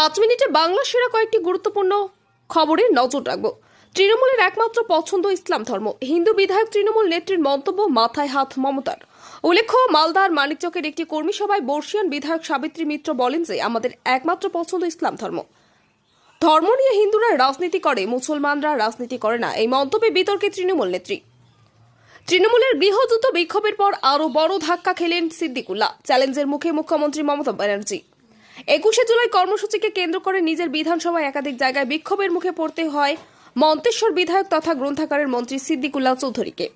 পাঁচ মিনিটে বাংলা সেরা কয়েকটি গুরুত্বপূর্ণ খবরে নজর রাখব। তৃণমূলের একমাত্র পছন্দ ইসলাম ধর্ম। হিন্দু বিধায়ক তৃণমূল নেত্রীর মন্তব্য মাথায় হাত মমতার। উল্লেখ্য, মালদার মানিকচকের একটি কর্মী সভায় বর্ষিয়ান বিধায়ক সাবিত্রী মিত্র বলেন যে, আমাদের একমাত্র পছন্দ ইসলাম ধর্ম। ধর্ম নিয়ে হিন্দুরা রাজনীতি করে, মুসলমানরা রাজনীতি করে না, এই মন্তব্যে বিতর্কে তৃণমূল নেত্রী। তৃণমূলের গৃহযুদ্ধ বিক্ষোভের পর আরও বড় ধাক্কা খেলেন সিদ্দিকুল্লাহ। চ্যালেঞ্জের মুখে মুখ্যমন্ত্রী মমতা ব্যানার্জি। একুশে জুলাই কর্মসূচিকে কেন্দ্র করে নিজের বিধানসভায় একাধিক জায়গায় বিক্ষোভের মুখে পড়তে হয় মন্তেশ্বর বিধায়ক তথা গ্রন্থাগারের মন্ত্রী সিদ্দিকুল্লাহ চৌধুরীকে।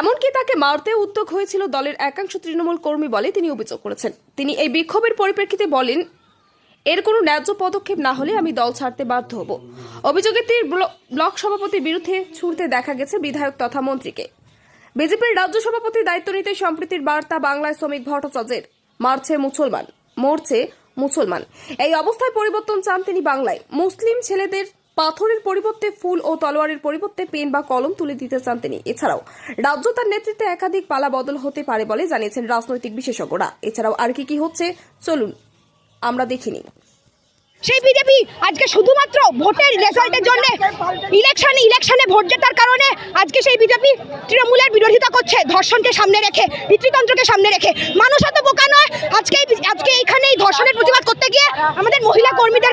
এমনকি তাকে মারতে উদ্যোগ হয়েছিল দলের একাংশ তৃণমূল কর্মী বলে তিনি অভিযোগ করেছেন। তিনি এই বিক্ষোভের পরিপ্রেক্ষিতে বলেন, এর কোনো ন্যায্য পদক্ষেপ না হলে আমি দল ছাড়তে বাধ্য হব। অভিযোগে তীর ব্লক সভাপতির বিরুদ্ধে ছুটতে দেখা গেছে বিধায়ক তথা মন্ত্রীকে। বিজেপির রাজ্য সভাপতির দায়িত্ব নিতে সম্প্রীতির বার্তা বাংলায় শ্রমিক ভট্টাচার্যের। মারছে মুসলমান, মরছে মুসলমান। এই অবস্থায় পরিবর্তন চান তিনি বাংলায়। মুসলিম ছেলেদের পাথরের পরিবর্তে ফুল ও তলোয়ারের পরিবর্তে পেন বা কলম তুলে দিতে চান তিনি। এছাড়াও, রাজ্য তার নেতৃত্বে একাধিক পালা বদল হতে পারে বলে জানিয়েছেন রাজনৈতিক বিশেষজ্ঞরা। এছাড়াও, আর কি কি হচ্ছে? চলুন, আমরা দেখিনি সেই বিজেপি আজকে শুধুমাত্র ভোটের রেজাল্টের জন্য ইলেকশনে ইলেকশনে ভোট জেতার কারণে আজকে সেই বিজেপি তৃণমূলের বিরোধিতা করছে। ধর্ষণকে সামনে রেখে পিতৃতন্ত্রকে সামনে রেখে। মানুষ অত বোকা নয়, আজকে এইখানে এই ধর্ষণের প্রতিবাদ করতে গিয়ে আমাদের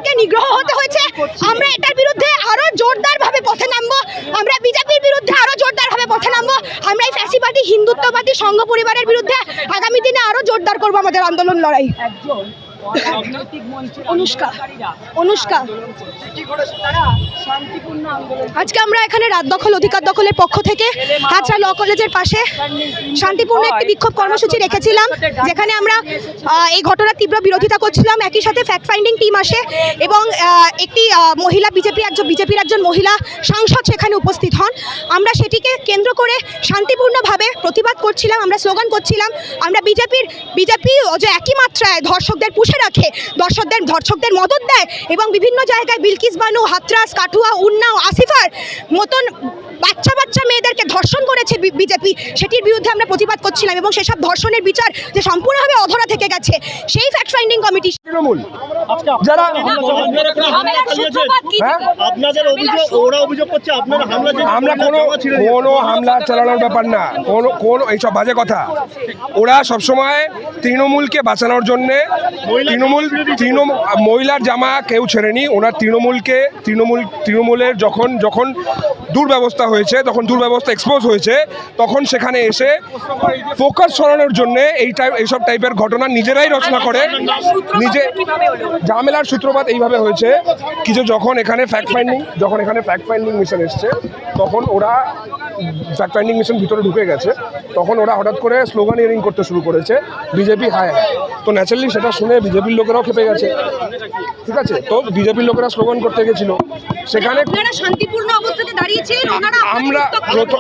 মহিলা নিগ্রহ হতে হয়েছে। আমরা এটার বিরুদ্ধে আরও জোরদারভাবে পথে নামবো। আমরা বিজেপির বিরুদ্ধে আরও জোরদারভাবে পথে নামবো। আমরা এই ফ্যাসিবাদী, হিন্দুত্ববাদী সংঘ পরিবারের বিরুদ্ধে আগামী দিনে আরও জোরদার করব আমাদের আন্দোলন লড়াই। অনুষ্কা অনুষ্কা। আজকে আমরা এখানে রাত দখল অধিকার দখলের পক্ষ থেকে হাজরা ল কলেজের পাশে শান্তিপূর্ণ একটি বিক্ষোভ কর্মসূচি রেখেছিলাম যেখানে আমরা এই ঘটনার তীব্র বিরোধিতা করছিলাম। একই সাথে ফ্যাক্ট ফাইন্ডিং টিম আসে এবং একটি মহিলা বিজেপি একজন বিজেপির একজন মহিলা সাংসদ সেখানে উপস্থিত হন। আমরা সেটিকে কেন্দ্র করে শান্তিপূর্ণভাবে প্রতিবাদ করছিলাম আমরা স্লোগান করছিলাম আমরা বিজেপির বিজেপি যে একই মাত্রায় ধর্ষকদের পুষে রাখে। দর্শকদের ধর্ষকদের মদত দেয় এবং বিভিন্ন জায়গায় বিলকিস বানু, হাতরাস, কাঠুয়া, উন্নাও, আসিফার মতন বাচ্চা বাচ্চা মেয়েদেরকে ধর্ষণ করেছে বি- বিজেপি সেটির বিরুদ্ধে আমরা প্রতিবাদ করছিলাম এবং সেসব ধর্ষণের বিচার যে সম্পূর্ণভাবে অধরা থেকে গেছে সেই ফ্যাক্ট ফাইন্ডিং কমিটি তৃণমূল যারা হ্যাঁ? আপনাদের অভিযোগ ওরা অভিযোগ করছে আপনারা হামলা যে- আমরা কোনো কোনো হামলা চালানোর ব্যাপার না কোনো কোনো এইসব বাজে কথা। ওরা সবসময় তৃণমূলকে বাঁচানোর জন্যে তৃণমূল তৃণমূল মহিলার জামা কেউ ছেড়েনি ওনার তৃণমূলকে তৃণমূল তৃণমূলের যখন যখন দুর্ব্যবস্থা হয়েছে তখন দুর্ব্যবস্থা এক্সপোজ হয়েছে তখন সেখানে এসে ফোকাস সরানোর জন্যে এই টাইপ এইসব টাইপের ঘটনা নিজেরাই রচনা করে। নিজে ঝামেলার সূত্রপাত এইভাবে হয়েছে কিছু যখন এখানে ফ্যাক্ট ফাইন্ডিং যখন এখানে ফ্যাক্ট ফাইন্ডিং মিশন এসছে তখন ওরা ফ্যাক্ট ফাইন্ডিং মিশন ভিতরে ঢুকে গেছে তখন ওরা হঠাৎ করে স্লোগান ইয়ারিং করতে শুরু করেছে বিজেপি হায় হায়। তো ন্যাচারালি সেটা শুনে বিজেপির লোকেরাও খেপে গেছে। ঠিক আছে? তো বিজেপির লোকেরা স্লোগান করতে গেছিল। সেখানে আমরা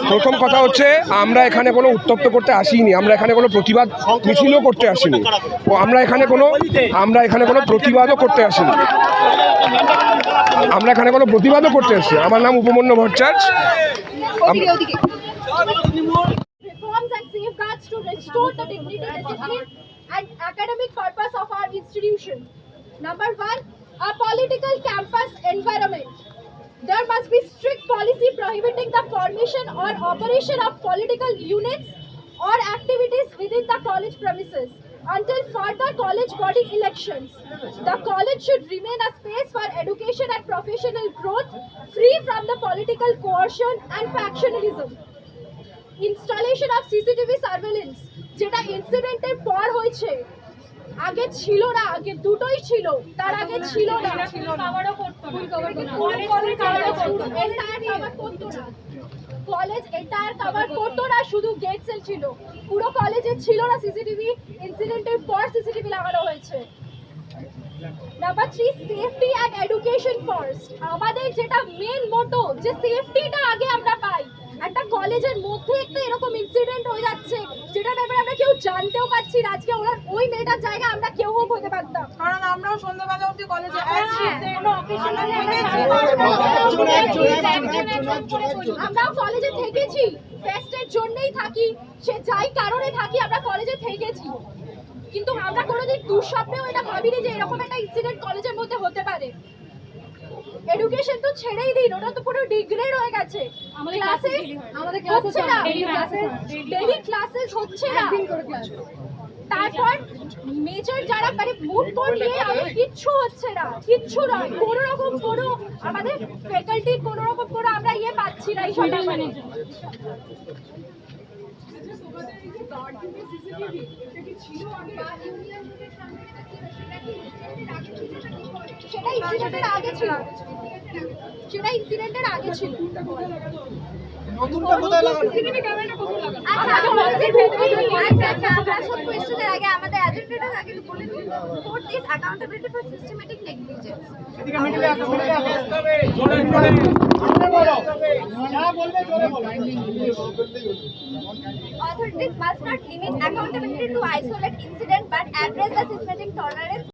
প্রথম- কথা হচ্ছে আমরা এখানে কোনো উত্তপ্ত করতে আসিনি। আমরা এখানে কোনো প্রতিবাদ মিছিলও করতে আসিনি। ও আমরা এখানে কোনো আমরা এখানে কোনো প্রতিবাদও করতে আসিনি। আমরা এখানে কোনো প্রতিবাদও করতে আসছি আমার নাম Upamanyu Bhattacharya. and academic purpose of our institution. Number one, a political campus environment. There must be strict policy prohibiting the formation or operation of political units or activities within the college premises until further college body elections. The college should remain a space for education and professional growth, free from the political coercion and factionalism. Installation of CCTV surveillance যেটা ইনসিডেন্টের পর হয়েছে আগে ছিল না আগে দুটোই ছিল তার আগে ছিল না। ছিল না। কলেজ এন্টায়ার কভার করতো না। শুধু গেট সেল ছিল। পুরো কলেজে ছিল না সিসিটিভি ইনসিডেন্টের পর সিসিটিভি লাগানো হয়েছে। Number three safety and education first আমাদের যেটা মেন মোটো যে সেফটিটা আগে আমরা পাই। একটা কলেজের মধ্যে একটা এরকম ইনসিডেন্ট হয়ে যাচ্ছে যেটা জানতেও পারছি না আজকে ওরা ওই মেয়েটার জায়গায় আমরা কেউ হোক হতে পারতাম। কারণ আমরাও সন্ধ্যাবেলা অবধি কলেজে হ্যাঁ, আসছি। কোনো occasionally আমরা কলেজে থেকেছি। ফেস্টের জন্যই থাকি। সে যাই কারণে থাকি আমরা কলেজে থেকেছি। কিন্তু আমরা কোনোদিন দুঃস্বপ্নেও এটা ভাবিনি যে এরকম একটা ইনসিডেন্ট কলেজের মধ্যে হতে পারে। এডুকেশন তো ছেড়েই দিন ওটা তো পুরো ডিগ্রেড হয়ে গেছে। ক্লাসে আমাদের হচ্ছে না। ডেলি ক্লাসেস হচ্ছে না। তারপর মেজর যারা মানে মুড পড়িয়ে আমি কিচ্ছু হচ্ছে না। কিচ্ছু নয়। কোনো রকম কোনো আমাদের ফ্যাকাল্টির কোনো রকম কোনো আমরা ইয়ে পাচ্ছি না এই সব সেটা ইনসিডেন্টের আগে ছিল সেটা ইনসিডেন্টের আগে ছিল নতুনটা কোথায় লাগানো আচ্ছা কলেজের ভেতরেই আচ্ছা আচ্ছা আমরা সব কোয়েশ্চেনের আগে আমাদের এজেন্ডাটা আগে বলে দিই। Fourth is accountability for systematic negligence আসো যা বলবে authorities must not limit accountability to isolate incident but address the systematic tolerance